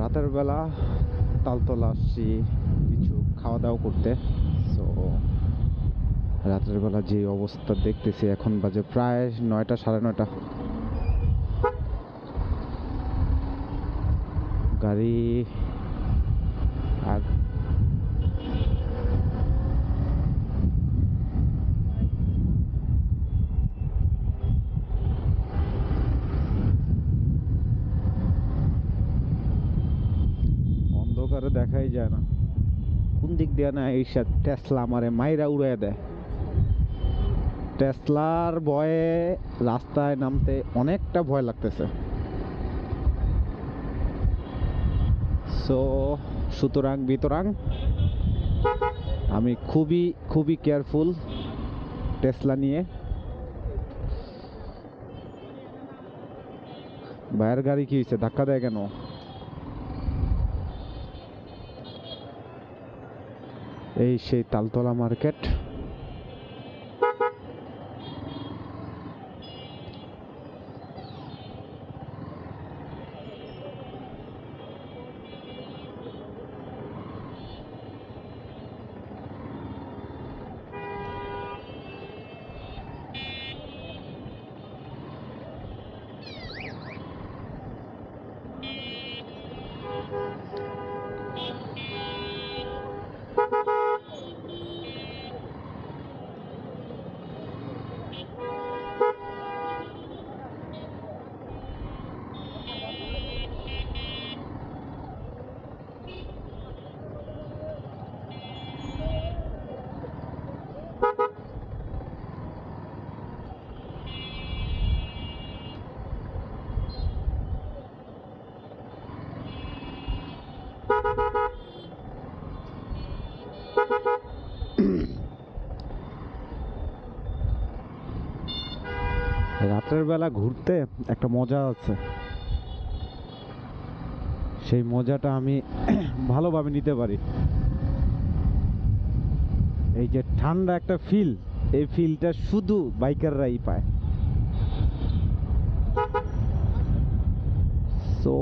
রাতের বেলা তালতলা আসছি, কিছু খাওয়া দাওয়া করতে। সো রাতের বেলা যে অবস্থা দেখতেছি, এখন বাজে প্রায় নয়টা, সাড়ে নয়টা। গাড়ি অন্ধকারে দেখাই যায় না। কোন দিক দিয়ে না এই টেসলা আমারে মাইরা উড়াই দেয়। টেসলার ভয়ে রাস্তায় নামতে অনেকটা ভয় লাগতেছে। সো সুতরাং বিতরাং, আমি খুবই খুবই কেয়ারফুল টেসলা নিয়ে। ভাইয়ের গাড়ি কি হয়েছে ধাক্কা দেয় কেন? এই সেই তালতলা মার্কেট। রাতের বেলা ঘুরতে একটা মজা আছে। সেই মজাটা আমি ভালোভাবে নিতে পারি। এই যে ঠান্ডা একটা ফিল এই ফিলটা শুধু বাইকাররাই পায়। সো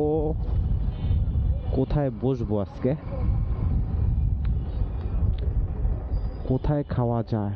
কোথায় বসবো আজকে? কোথায় খাওয়া যায়?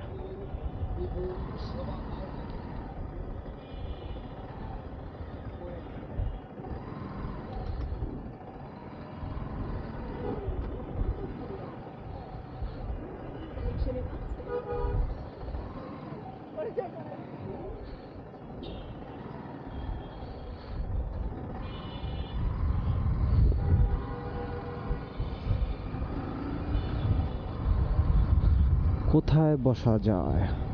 কোথায় বসা যায়?